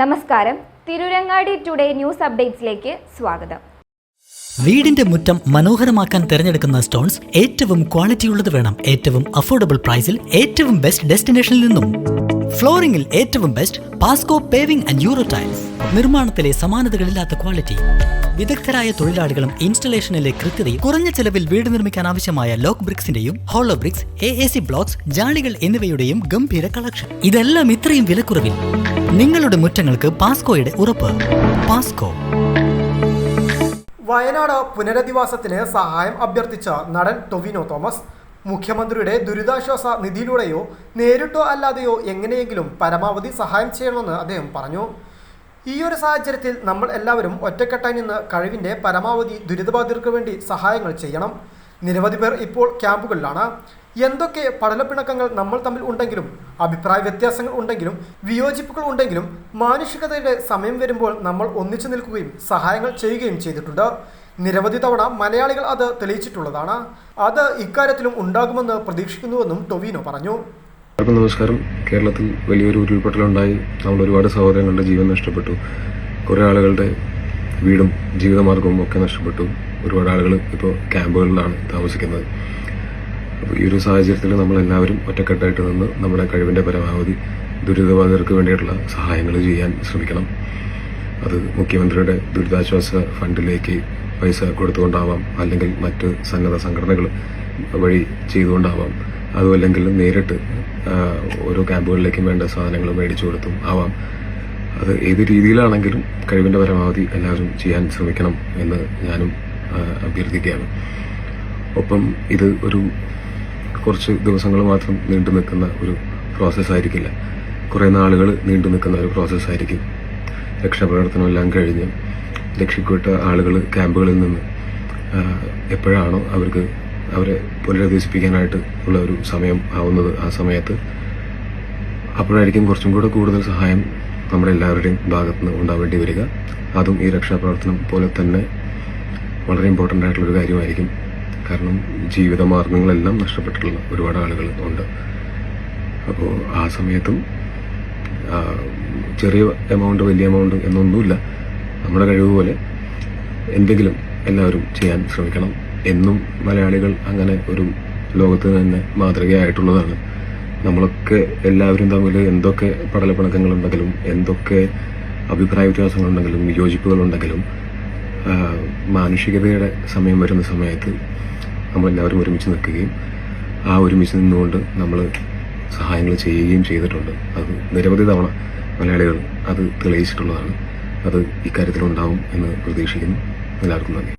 നമസ്കാരം. Tirurangadi today news അപ്ഡേറ്റ്സിലേക്ക് സ്വാഗതം. വീടിന്റെ മുറ്റം മനോഹരമാക്കാൻ തിരഞ്ഞെടുക്കുന്ന സ്റ്റോൺസ് ഏറ്റവും ക്വാളിറ്റി ക്വാളിറ്റിയുള്ളത് വേണം. ഏറ്റവും അഫോർഡബിൾ പ്രൈസിൽ ഏറ്റവും ബെസ്റ്റ് ഡെസ്റ്റിനേഷനിൽ നിന്നും. ഫ്ലോറിംഗിൽ ഏറ്റവും best Pasco paving and euro tiles. നിർമ്മാണത്തിലെ സമാനതകളില്ലാത്ത ക്വാളിറ്റി. വിദഗ്ധരായ തൊഴിലാളികളും ഇൻസ്റ്റലേഷനിലെ കൃത്യതയും കുറഞ്ഞ ചെലവിൽ വീട് നിർമ്മിക്കാൻ ആവശ്യമായ lock ബ്രിക്സിന്റെയും hollow bricks A A C blocks ജാളികൾ എന്നിവയുടെയും ഗംഭീര കളക്ഷൻ. ഇതെല്ലാം ഇത്രയും വിലക്കുറവിൽ. നിങ്ങളുടെ മുറ്റങ്ങൾക്ക് പാസ്കോയുടെ ഉറപ്പ്. പാസ്കോ. വയനാട് പുനരധിവാസത്തിന് സഹായം അഭ്യർത്ഥിച്ച നടൻ ടൊവിനോ തോമസ് മുഖ്യമന്ത്രിയുടെ ദുരിതാശ്വാസ നിധിയിലൂടെയോ നേരിട്ടോ അല്ലാതെയോ എങ്ങനെയെങ്കിലും പരമാവധി സഹായം ചെയ്യണമെന്ന് അദ്ദേഹം പറഞ്ഞു. ഈ ഒരു സാഹചര്യത്തിൽ നമ്മൾ എല്ലാവരും ഒറ്റക്കെട്ടായി നിന്ന് കഴിവിന്റെ പരമാവധി ദുരിതബാധിതർക്ക് വേണ്ടി സഹായങ്ങൾ ചെയ്യണം. നിരവധി പേർ ഇപ്പോൾ ക്യാമ്പുകളിലാണ്. എന്തൊക്കെ പടലപ്പിണക്കങ്ങൾ നമ്മൾ തമ്മിൽ ഉണ്ടെങ്കിലും അഭിപ്രായ വ്യത്യാസങ്ങൾ ഉണ്ടെങ്കിലും വിയോജിപ്പുകൾ ഉണ്ടെങ്കിലും മാനുഷികതയുടെ സമയം വരുമ്പോൾ നമ്മൾ ഒന്നിച്ചു നിൽക്കുകയും സഹായങ്ങൾ ചെയ്യുകയും ചെയ്തിട്ടുണ്ട്. നിരവധി തവണ മലയാളികൾ അത് തെളിയിച്ചിട്ടുള്ളതാണ്. അത് ഇക്കാര്യത്തിലും ഉണ്ടാകുമെന്ന് പ്രതീക്ഷിക്കുന്നുവെന്നും ടൊവിനോ പറഞ്ഞു. നമസ്കാരം. കേരളത്തിൽ വലിയൊരു ഉരുൾപൊട്ടലുണ്ടായി. നമ്മൾ ഒരുപാട് സഹോദരങ്ങളുടെ ജീവൻ നഷ്ടപ്പെട്ടു. കുറേ ആളുകളുടെ വീടും ജീവിതമാർഗവും ഒക്കെ നഷ്ടപ്പെട്ടു. ഒരുപാട് ആളുകൾ ഇപ്പോൾ ക്യാമ്പുകളിലാണ് താമസിക്കുന്നത്. അപ്പോൾ ഈ ഒരു സാഹചര്യത്തിൽ നമ്മളെല്ലാവരും ഒറ്റക്കെട്ടായിട്ട് നിന്ന് നമ്മുടെ കഴിവിന്റെ പരമാവധി ദുരിതബാധിതർക്ക് വേണ്ടിയിട്ടുള്ള സഹായങ്ങൾ ചെയ്യാൻ ശ്രമിക്കണം. അത് മുഖ്യമന്ത്രിയുടെ ദുരിതാശ്വാസ ഫണ്ടിലേക്ക് പൈസ കൊടുത്തുകൊണ്ടാവാം അല്ലെങ്കിൽ മറ്റ് സന്നദ്ധ സംഘടനകൾ വഴി ചെയ്തുകൊണ്ടാവാം. അതുമല്ലെങ്കിൽ നേരിട്ട് ഓരോ ക്യാമ്പുകളിലേക്കും വേണ്ട സാധനങ്ങൾ മേടിച്ചു കൊടുത്തും ആവാം. അത് ഏത് രീതിയിലാണെങ്കിലും കഴിവിന്റെ പരമാവധി എല്ലാവരും ചെയ്യാൻ ശ്രമിക്കണം എന്ന് ഞാനും അഭ്യർത്ഥിക്കുകയാണ്. ഒപ്പം ഇത് ഒരു കുറച്ച് ദിവസങ്ങൾ മാത്രം നീണ്ടു നിൽക്കുന്ന ഒരു പ്രോസസ്സ് ആയിരിക്കില്ല. കുറേ നാളുകൾ നീണ്ടു നിൽക്കുന്ന ഒരു പ്രോസസ്സ് ആയിരിക്കും. രക്ഷാപ്രവർത്തനം എല്ലാം കഴിഞ്ഞ് രക്ഷിക്കപ്പെട്ട ആളുകൾ ക്യാമ്പുകളിൽ നിന്ന് എപ്പോഴാണോ അവർക്ക് അവരെ പുനരധിവസിപ്പിക്കാനായിട്ട് ഉള്ള ഒരു സമയം ആവുന്നത് ആ സമയത്ത് അപ്പോഴായിരിക്കും കുറച്ചും കൂടെ കൂടുതൽ സഹായം നമ്മുടെ എല്ലാവരുടെയും ഭാഗത്തുനിന്ന് ഉണ്ടാവേണ്ടി വരിക. അതും ഈ രക്ഷാപ്രവർത്തനം പോലെ തന്നെ വളരെ ഇമ്പോർട്ടന്റ് ആയിട്ടുള്ളൊരു കാര്യമായിരിക്കും. കാരണം ജീവിത മാർഗങ്ങളെല്ലാം നഷ്ടപ്പെട്ടിട്ടുള്ള ഒരുപാട് ആളുകൾ ഉണ്ട്. അപ്പോൾ ആ സമയത്തും ചെറിയ എമൗണ്ട് വലിയ എമൗണ്ട് എന്നൊന്നുമില്ല. നമ്മുടെ കഴിവ് പോലെ എന്തെങ്കിലും എല്ലാവരും ചെയ്യാൻ ശ്രമിക്കണം എന്നും മലയാളികൾ അങ്ങനെ ഒരു ലോകത്ത് തന്നെ മാതൃകയായിട്ടുള്ളതാണ്. നമ്മളൊക്കെ എല്ലാവരും തമ്മിൽ എന്തൊക്കെ പടലപ്പിണക്കങ്ങളുണ്ടെങ്കിലും എന്തൊക്കെ അഭിപ്രായ വ്യത്യാസങ്ങളുണ്ടെങ്കിലും വിയോജിപ്പുകളുണ്ടെങ്കിലും മാനുഷികതയുടെ സമയം വരുന്ന സമയത്ത് നമ്മളെല്ലാവരും ഒരുമിച്ച് നിൽക്കുകയും ആ ഒരുമിച്ച് നിന്നുകൊണ്ട് നമ്മൾ സഹായങ്ങൾ ചെയ്യുകയും ചെയ്തിട്ടുണ്ട്. അത് നിരവധി തവണ മലയാളികൾ അത് തെളിയിച്ചിട്ടുള്ളതാണ്. അത് ഇക്കാര്യത്തിലുണ്ടാവും എന്ന് പ്രതീക്ഷിക്കുന്നു. എല്ലാവർക്കും നന്ദി.